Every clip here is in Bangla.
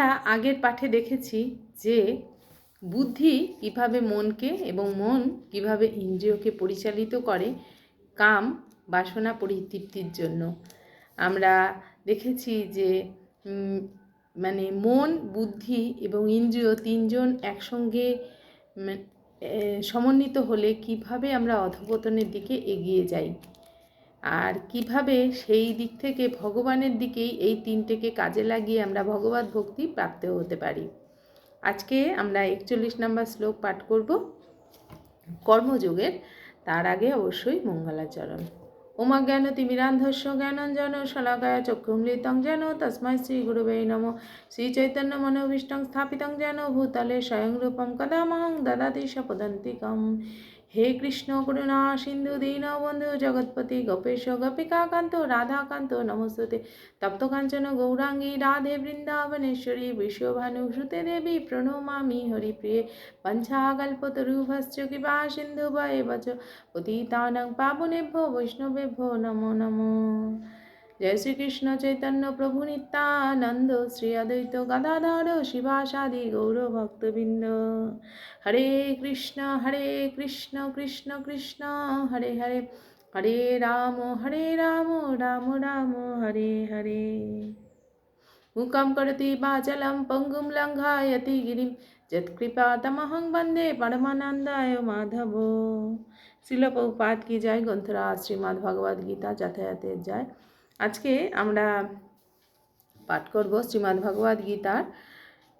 আমরা আগের পাঠে দেখেছি যে বুদ্ধি কীভাবে মনকে এবং মন কীভাবে ইন্দ্রিয়কে পরিচালিত করে কাম, বাসনা পরিতৃপ্তির জন্য। আমরা দেখেছি যে মানে মন, বুদ্ধি এবং ইন্দ্রিয় তিনজন একসঙ্গে সমন্বিত হলে কীভাবে আমরা অধপতনের দিকে এগিয়ে যাই। আর কীভাবে সেই দিক থেকে ভগবানের দিকেই এই তিনটেকে কাজে লাগিয়ে আমরা ভগবত ভক্তি প্রাপ্ত হতে পারি। আজকে আমরা একচল্লিশ নম্বর শ্লোক পাঠ করব। কর্মযোগের, তার আগে অবশ্যই মঙ্গলাচরণ। ওমা জ্ঞান তিমিরান্ধস্য জ্ঞানঞ্জন শলাকায় চক্ষুমৃতং যেন তস্মৈ শ্রী গুরুবে নম। শ্রী চৈতন্য মনোভীষ্টং স্থাপিতং যেন ভূতলে স্বয়ং রূপম কদামহং দদাতি সপদন্তিকম হে কৃষ্ণ, করুণা, সিন্ধু দীনবন্ধু জগৎপতি, গোপেশ, গোপিকাকান্ত, রাধাকান্ত, নমস্তুতে। তপ্তকাঞ্চন, গৌরাঙ্গী, রাধে, বৃন্দাবনেশ্বরী, বিশ্বভানু শ্রুতে দেবী প্রণমামি, হরিপ্রিয়ে পঞ্চাকল্পতরুভশ্চ কৃপা সিন্ধু বয়ে বচ পতিতানং, পাবনেভ্য, বৈষ্ণবেভ্য, নমো নমো। জয় শ্রীকৃষ্ণ চৈতন্য প্রভু নিত্যানন্দ, শ্রী অদ্বৈত গদাধর শিবাসাদি গৌরভক্তবৃন্দ হরে কৃষ্ণ হরে কৃষ্ণ কৃষ্ণ কৃষ্ণ, হরে হরে। হরে রাম হরে রাম রাম রাম, হরে হরে। মুখম করতি বাচলম পঙ্গুম লঙ্ঘায়তি গিরিম। যৎকৃপা তমহং বন্দে পরমানন্দায় মাধব। শিল প্রভুপাত কি যায় গ্রন্থরা শ্রীমদ্ ভগবদ গীতা যাতায়াতের যায় আজকে আমরা পাঠ করব শ্রীমদ্ ভগবদ গীতার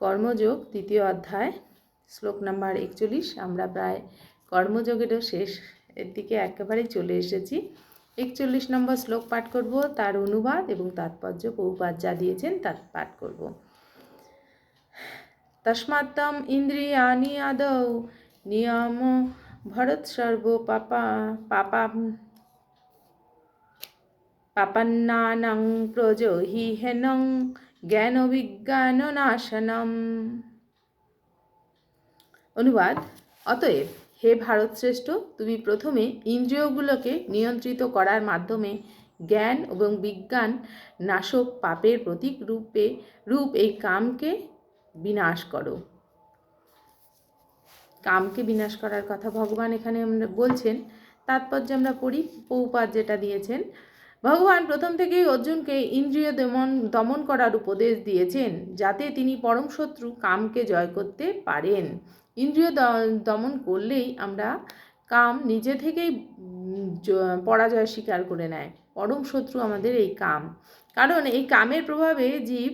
কর্মযোগ তৃতীয় অধ্যায়, শ্লোক নাম্বার একচল্লিশ। আমরা প্রায় কর্মযোগেরও শেষ এর দিকে একেবারেই চলে এসেছি। একচল্লিশ নম্বর শ্লোক পাঠ করব, তার অনুবাদ এবং তাৎপর্য পৌপাত যা দিয়েছেন তা পাঠ করব। তস্মাত্তম ইন্দ্রিয়ানি আদৌ নিয়ম ভরত সর্ব পাপা পাপা পাপান্নানাং প্রজহি হেনং জ্ঞান বিজ্ঞান নাশনম অনুবাদ, অতএব হে ভারতশ্রেষ্ঠ, তুমি প্রথমে ইন্দ্রিয়গুলোকে নিয়ন্ত্রিত করার মাধ্যমে জ্ঞান এবং বিজ্ঞান নাশক পাপের প্রতীক রূপে, রূপ এই কামকে বিনাশ করো। কামকে বিনাশ করার কথা ভগবান এখানে বলছেন। তাৎপর্য আমরা পড়ি। পৌপাত যেটা দিয়েছেন। ভগবান প্রথম থেকেই অর্জুনকে ইন্দ্রিয় দমন দমন করার উপদেশ দিয়েছেন, যাতে তিনি পরম শত্রু কামকে জয় করতে পারেন। ইন্দ্রিয় দমন করলেই আমরা কাম নিজে থেকেই পরাজয় স্বীকার করে নেয়। পরম শত্রু আমাদের এই কাম। কারণ এই কামের প্রভাবে জীব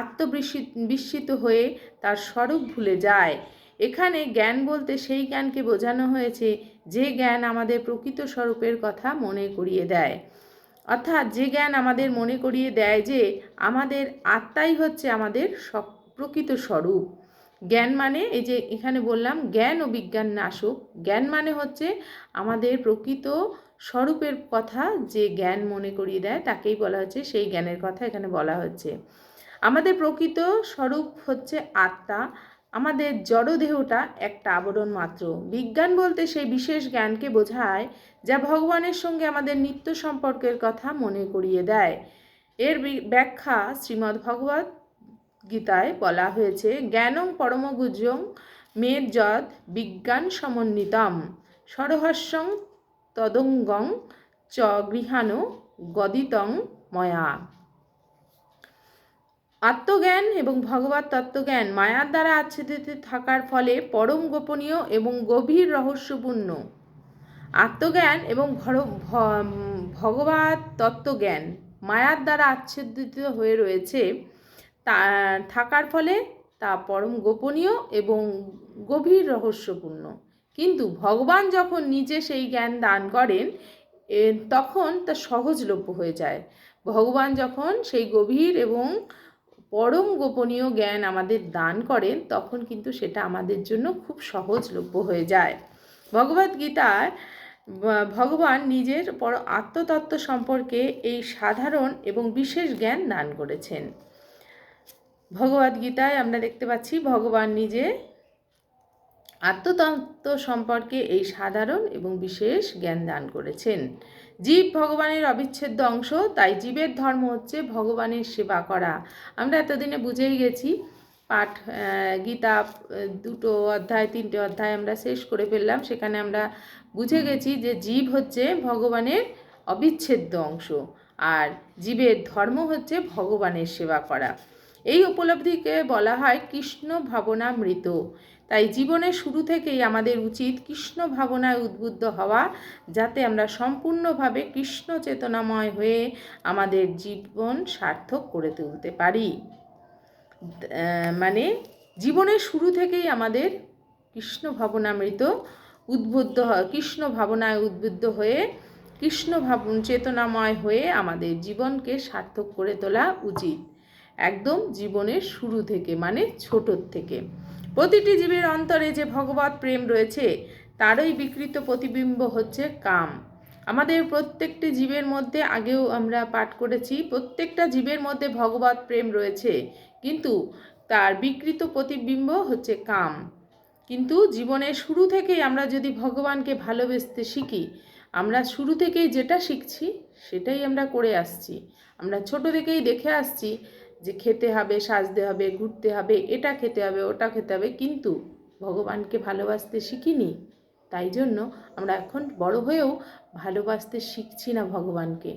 আত্মবিস্মিত বিস্মিত হয়ে তার স্বরূপ ভুলে যায়। এখানে জ্ঞান বলতে সেই জ্ঞানকে বোঝানো হয়েছে, যে জ্ঞান আমাদের প্রকৃত স্বরূপের কথা মনে করিয়ে দেয়। অর্থাৎ যে জ্ঞান আমাদের মনে করিয়ে দেয় যে আমাদের আত্মাই হচ্ছে আমাদের প্রকৃত স্বরূপ। জ্ঞান মানে এই যে এখানে বললাম, জ্ঞান ও বিজ্ঞান নাশক। জ্ঞান মানে হচ্ছে আমাদের প্রকৃত স্বরূপের কথা যে জ্ঞান মনে করিয়ে দেয়, তাকেই বলা হচ্ছে, সেই জ্ঞানের কথা এখানে বলা হচ্ছে। আমাদের প্রকৃত স্বরূপ হচ্ছে আত্মা। আমাদের জড়দেহটা একটা আবরণ মাত্র। বিজ্ঞান বলতে সেই বিশেষ জ্ঞানকে বোঝায়, যা ভগবানের সঙ্গে আমাদের নিত্য সম্পর্কের কথা মনে করিয়ে দেয়। এর ব্যাখ্যা শ্রীমদ্ ভগবত গীতায় বলা হয়েছে, জ্ঞানং পরমগুজ্জং মেদ যদ বিজ্ঞান সমন্বিতম। সরহস্যং তদঙ্গং চ গৃহাণো গদিতং ময়া। আত্মজ্ঞান এবং ভগবত তত্ত্বজ্ঞান মায়ার দ্বারা আচ্ছাদিত থাকার ফলে পরম গোপনীয় এবং গভীর রহস্যপূর্ণ। আত্মজ্ঞান এবং ভগবত তত্ত্বজ্ঞান মায়ার দ্বারা আচ্ছাদিত হয়ে রয়েছে। তা, থাকার ফলে তা পরম গোপনীয় এবং গভীর রহস্যপূর্ণ। কিন্তু ভগবান যখন নিজে সেই জ্ঞান দান করেন তখন তা সহজলভ্য হয়ে যায়। ভগবান যখন সেই গভীর এবং পরম গোপনীয় জ্ঞান আমাদের দান করেন, তখন কিন্তু সেটা আমাদের জন্য খুব সহজলভ্য হয়ে যায়। ভগবদ্গীতার ব- ভগবান নিজের পর আত্মতত্ত্ব সম্পর্কে এই সাধারণ এবং বিশেষ জ্ঞান দান করেছেন। ভগবদ্গীতায় আমরা দেখতে পাচ্ছি, ভগবান নিজে আত্মতত্ত্ব সম্পর্কে এই সাধারণ এবং বিশেষ জ্ঞান দান করেছেন। জীব ভগবানের অবিচ্ছেদ্য অংশ তাই জীবের ধর্ম হচ্ছে ভগবানের সেবা করা। আমরা এতদিনে বুঝেই গেছি পাঠ গীতা দুটো অধ্যায় তিনটে অধ্যায় আমরা শেষ করে ফেললাম। সেখানে আমরা বুঝে গেছি যে জীব হচ্ছে ভগবানের অবিচ্ছেদ্য অংশ আর জীবের ধর্ম হচ্ছে ভগবানের সেবা করা। এই উপলব্ধিকে বলা হয় কৃষ্ণ ভাবনামৃত। তাই জীবনের শুরু থেকেই আমাদের উচিত কৃষ্ণ ভাবনায় উদ্বুদ্ধ হওয়া, যাতে আমরা সম্পূর্ণভাবে কৃষ্ণ চেতনাময় হয়ে আমাদের জীবন সার্থক করে তুলতে পারি। মানে জীবনের শুরু থেকেই আমাদের কৃষ্ণ ভাবনামৃত উদ্বুদ্ধ কৃষ্ণ ভাবনায় উদ্বুদ্ধ হয়ে, কৃষ্ণ ভাবন চেতনাময় হয়ে আমাদের জীবনকে সার্থক করে তোলা উচিত। একদম জীবনের শুরু থেকে মানে ছোটোর থেকে। প্রতিটি জীবের অন্তরে যে ভগবত প্রেম রয়েছে, তারই বিকৃত প্রতিবিম্ব হচ্ছে কাম। আমাদের প্রত্যেকটি জীবের মধ্যে আগেও আমরা পাঠ করেছি, প্রত্যেকটা জীবের মধ্যে ভগবত প্রেম রয়েছে, কিন্তু তার বিকৃত প্রতিবিম্ব হচ্ছে কাম। কিন্তু জীবনের শুরু থেকেই আমরা যদি ভগবানকে ভালোবেসতে শিখি, আমরা শুরু থেকেই যেটা শিখছি, সেটাই আমরা করে আসছি। আমরা ছোট থেকেই দেখে আসছি খেতে হবে, সাজতে হবে, ঘুরতে হবে, এটা খেতে হবে, ওটা খেতে হবে, কিন্তু ভগবানকে ভালোবাসতে শিখিনি। তাই জন্য আমরা এখন বড় হয়েও ভালোবাসতে শিখছি না ভগবানকে।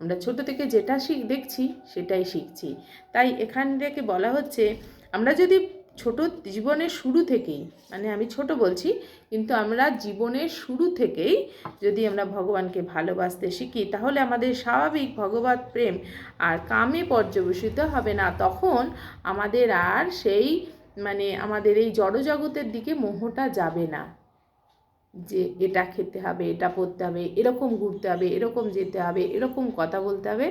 আমরা ছোট থেকে যেটা শিখ, দেখছি সেটাই শিখছি। তাই এখান থেকে বলা হচ্ছে, আমরা যদি ছোট জীবনের শুরু থেকেই মানে আমি ছোট বলছি, কিন্তু আমরা জীবনের শুরু থেকেই যদি আমরা ভগবানকে ভালোবাসতে শিখি, তাহলে আমাদের স্বাভাবিক ভগবত প্রেম আর কামে পর্যবেসিত হবে না। তখন আমাদের আর সেই মানে আমাদের এই জড়জগতের দিকে মোহটা যাবে না। যে এটা খেতে হবে, এটা পরতে হবে, এরকম ঘুরতে হবে, এরকম যেতে হবে, এরকম কথা বলতে হবে,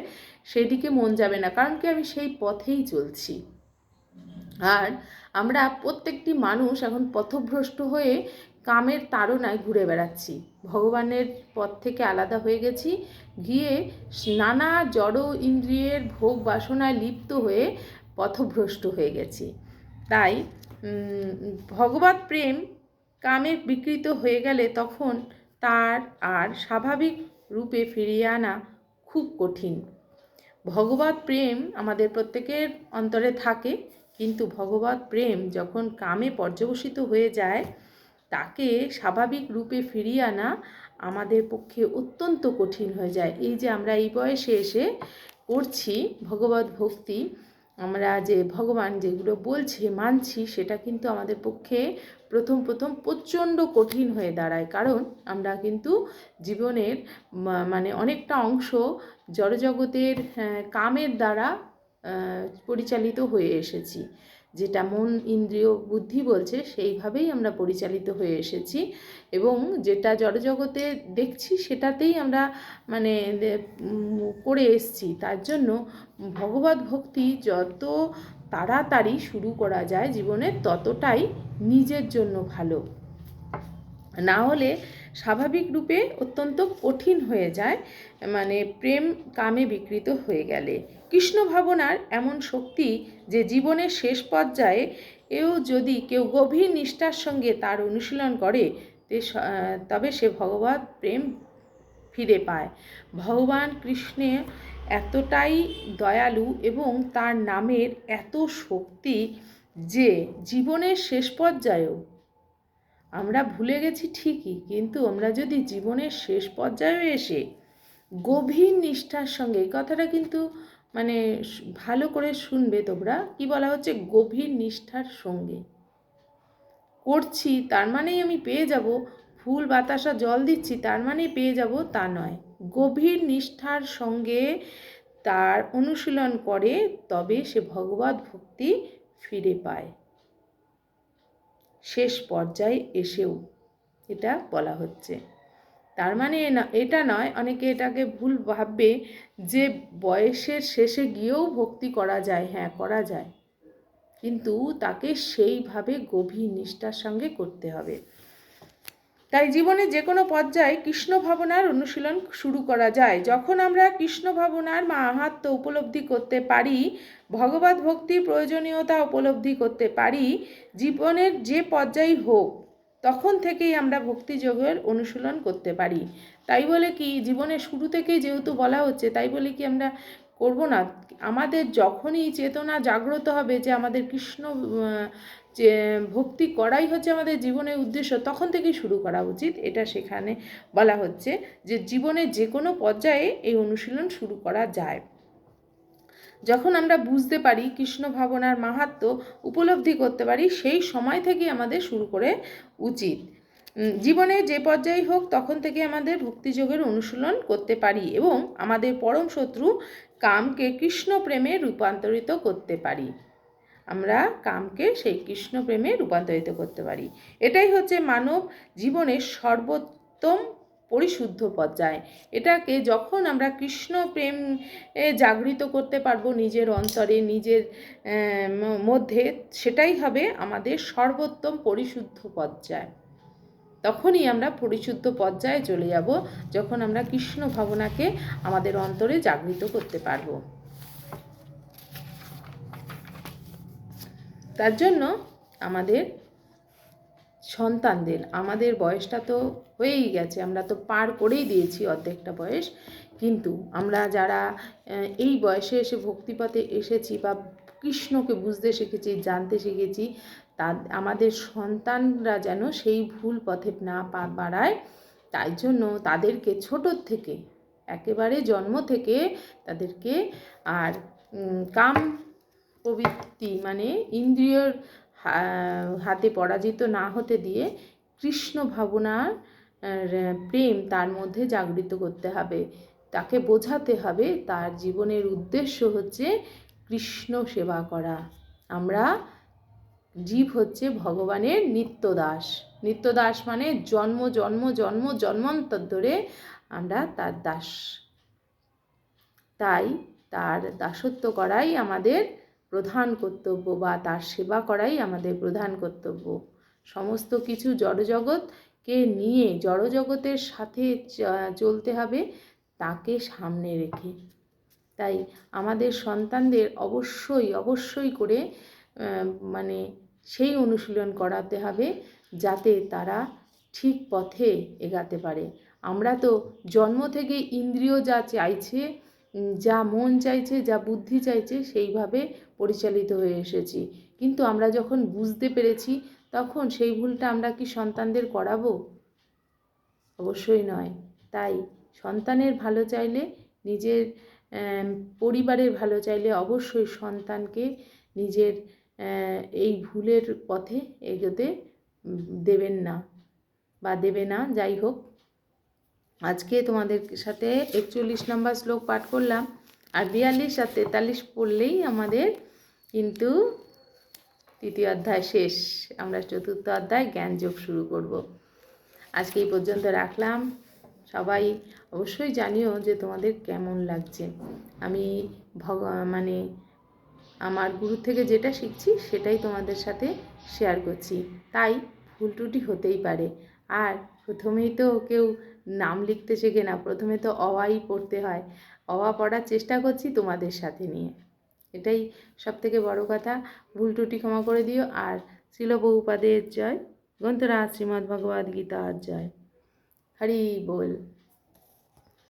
সেদিকে মন যাবে না। কারণ কি আমি সেই পথেই চলছি। আর আমরা প্রত্যেকটি মানুষ এখন পথভ্রষ্ট হয়ে কামের তাড়নায় ঘুরে বেড়াচ্ছি। ভগবানের পথ থেকে আলাদা হয়ে গেছি, গিয়ে নানা জড় ইন্দ্রিয়ের ভোগ বাসনায় লিপ্ত হয়ে পথভ্রষ্ট হয়ে গেছি। তাই ভগবত প্রেম কামে বিকৃত হয়ে গেলে তখন তার আর স্বাভাবিক রূপে ফিরিয়ে আনা খুব কঠিন। ভগবত প্রেম আমাদের প্রত্যেকের অন্তরে থাকে কিন্তু ভগবত প্রেম যখন কামে পর্যবসিত হয়ে যায়, তাকে স্বাভাবিক রূপে ফিরিয়ে আনা আমাদের পক্ষে অত্যন্ত কঠিন হয়ে যায়। এই যে আমরা এই বয়সে এসে করছি ভগবত ভক্তি, আমরা যে ভগবান যেগুলো বলছে, মানছি, সেটা কিন্তু আমাদের পক্ষে প্রথম প্রথম প্রচণ্ড কঠিন হয়ে দাঁড়ায়। কারণ আমরা কিন্তু জীবনের মানে অনেকটা অংশ জড়জগতের কামের দ্বারা পরিচালিত হয়ে এসেছি। যেটা মন, ইন্দ্রিয়, বুদ্ধি বলছে, সেইভাবেই আমরা পরিচালিত হয়ে এসেছি এবং যেটা জড়জগতে দেখছি, সেটাতেই আমরা মানে করে এসছি। তার জন্য ভগবত ভক্তি যত তাড়াতাড়ি শুরু করা যায় জীবনে, ততটাই নিজের জন্য ভালো। না হলে স্বাভাবিক রূপে অত্যন্ত কঠিন হয়ে যায় মানে প্রেম কামে বিকৃত হয়ে গেলে। কৃষ্ণ ভাবনার এমন শক্তি যে জীবনের শেষ পর্যায়ে এও যদি কেউ গভীর নিষ্ঠার সঙ্গে তার অনুশীলন করে তবে সে ভগবত প্রেম ফিরে পায়। ভগবান কৃষ্ণে এতটাই দয়ালু এবং তার নামের এত শক্তি যে জীবনের শেষ পর্যায়েও আমরা ভুলে গেছি ঠিকই, কিন্তু আমরা যদি জীবনের শেষ পর্যায়ে এসে গভীর নিষ্ঠার সঙ্গে, এই কথাটা কিন্তু মানে ভালো করে শুনবে তোমরা, কি বলা হচ্ছে? গভীর নিষ্ঠার সঙ্গে। করছি, তার মানেই আমি পেয়ে যাব, ফুল, বাতাসা, জল দিচ্ছি, তার মানেই পেয়ে যাব তা নয়। গভীর নিষ্ঠার সঙ্গে তার অনুশীলন করে, তবে সে ভগবত ভক্তি ফিরে পায়। শেষ পর্যায়ে এসেও এটা বলা হচ্ছে। তার মানে না- এটা নয়, অনেকে এটাকে ভুল ভাববে যে বয়সের শেষে গিয়েও ভক্তি করা যায় হ্যাঁ করা যায়। কিন্তু তাকে সেইভাবে গভীর নিষ্ঠার সঙ্গে করতে হবে। তাই জীবনে যে কোনো পর্যায়ে কৃষ্ণ ভাবনার অনুশীলন শুরু করা যায়। যখন আমরা কৃষ্ণ ভাবনার মাহাত্ম উপলব্ধি করতে পারি ভগবত ভক্তির প্রয়োজনীয়তা উপলব্ধি করতে পারি, জীবনের যে পর্যায়ই হোক, তখন থেকেই আমরা ভক্তিযোগের অনুশীলন করতে পারি। তাই বলে কি, জীবনের শুরু থেকেই যেহেতু বলা হচ্ছে, তাই বলে কি আমরা করব না। আমাদের যখনই চেতনা জাগ্রত হবে যে আমাদের কৃষ্ণ যে ভক্তি করাই হচ্ছে আমাদের জীবনের উদ্দেশ্য, তখন থেকেই শুরু করা উচিত। এটা সেখানে বলা হচ্ছে যে জীবনের যে কোনো পর্যায়ে এই অনুশীলন শুরু করা যায়। যখন আমরা বুঝতে পারি কৃষ্ণ ভাবনার মাহাত্ম উপলব্ধি করতে পারি, সেই সময় থেকেই আমাদের শুরু করে উচিত। জীবনে যে পর্যায়ে হোক, তখন থেকে আমাদের ভক্তিযোগের অনুশীলন করতে পারি এবং আমাদের পরম শত্রু কামকে কৃষ্ণ প্রেমে রূপান্তরিত করতে পারি। আমরা কামকে সেই কৃষ্ণ প্রেমে রূপান্তরিত করতে পারি। এটাই হচ্ছে মানব জীবনের সর্বোত্তম পরিশুদ্ধ পর্যায় এটাকে যখন আমরা কৃষ্ণ প্রেম জাগৃত করতে পারব নিজের অন্তরে, নিজের মধ্যে, সেটাই হবে আমাদের সর্বোত্তম পরিশুদ্ধ পর্যায় তখনই আমরা পরিশুদ্ধ পর্যায়ে চলে যাব যখন আমরা কৃষ্ণ ভাবনাকে আমাদের অন্তরে জাগৃত করতে পারব। তার জন্য আমাদের সন্তানদের। আমাদের বয়সটা তো হয়েই গেছে, আমরা তো পার করেই দিয়েছি অর্ধেকটা বয়স। কিন্তু আমরা যারা এই বয়সে এসে ভক্তিপথে এসেছি বা কৃষ্ণকে বুঝতে শিখেছি, জানতে শিখেছি তা আমাদের সন্তানরা যেন সেই ভুল পথে না পা বাড়ায়, তাই জন্য তাদেরকে ছোটোর থেকে, একেবারে জন্ম থেকে তাদেরকে আর কাম প্রবৃত্তি মানে ইন্দ্রিয়র হাতে পরাজিত না হতে দিয়ে কৃষ্ণ ভাবনার প্রেম তার মধ্যে জাগৃত করতে হবে। তাকে বোঝাতে হবে তার জীবনের উদ্দেশ্য হচ্ছে কৃষ্ণ সেবা করা। আমরা জীব হচ্ছে ভগবানের নিত্যদাস। নিত্যদাস মানে জন্ম জন্ম জন্ম, জন্মান্তর ধরে আমরা তার দাস। তাই তার দাসত্ব করাই আমাদের প্রধান কর্তব্য বা তার সেবা করাই আমাদের প্রধান কর্তব্য। সমস্ত কিছু জড়জগৎকে নিয়ে জড়জগতের সাথে চলতে হবে, তাকে সামনে রেখে। তাই আমাদের সন্তানদের অবশ্যই অবশ্যই করে মানে সেই অনুশীলন করাতে হবে যাতে তারা ঠিক পথে এগাতে পারে। আমরা তো জন্ম থেকে ইন্দ্রিয় যা চাইছে যা মন চাইছে, যা বুদ্ধি চাইছে, সেইভাবে পরিচালিত হয়ে এসেছি। কিন্তু আমরা যখন বুঝতে পেরেছি, তখন সেই ভুলটা আমরা কি সন্তানদের করাবো? অবশ্যই নয়। তাই সন্তানের ভালো চাইলে নিজের পরিবারের ভালো চাইলে অবশ্যই সন্তানকে নিজের এই ভুলের পথে এগোতে দেবেন না বা দেবে না, যাই হোক। আজকে তোমাদের সাথে একচল্লিশ নম্বর শ্লোক পাঠ করলাম আর বিয়াল্লিশ আর তেতাল্লিশ পড়লেই আমাদের কিন্তু তৃতীয় অধ্যায় শেষ। আমরা চতুর্থ অধ্যায় জ্ঞান যোগ শুরু করব। আজকে এই পর্যন্ত রাখলাম। সবাই অবশ্যই জানিও যে তোমাদের কেমন লাগছে। আমি ভগ মানে আমার গুরু থেকে যেটা শিখছি সেটাই তোমাদের সাথে শেয়ার করছি। তাই ভুল ত্রুটি হতেই পারে। আর প্রথমেই তো কেউ নাম লিখতে শেখে না, প্রথমে তো অওয়াই পড়তে হয়। অওয়া পড়ার চেষ্টা করছি তোমাদের সাথে নিয়ে। এটাই সব থেকে বড়ো কথা। ভুল টুটি ক্ষমা করে দিও। আর শিল বহুপাদের জয়। গ্রন্থরাজ শ্রীমদ্ ভগবদ্ গীতার জয়। হরি বল।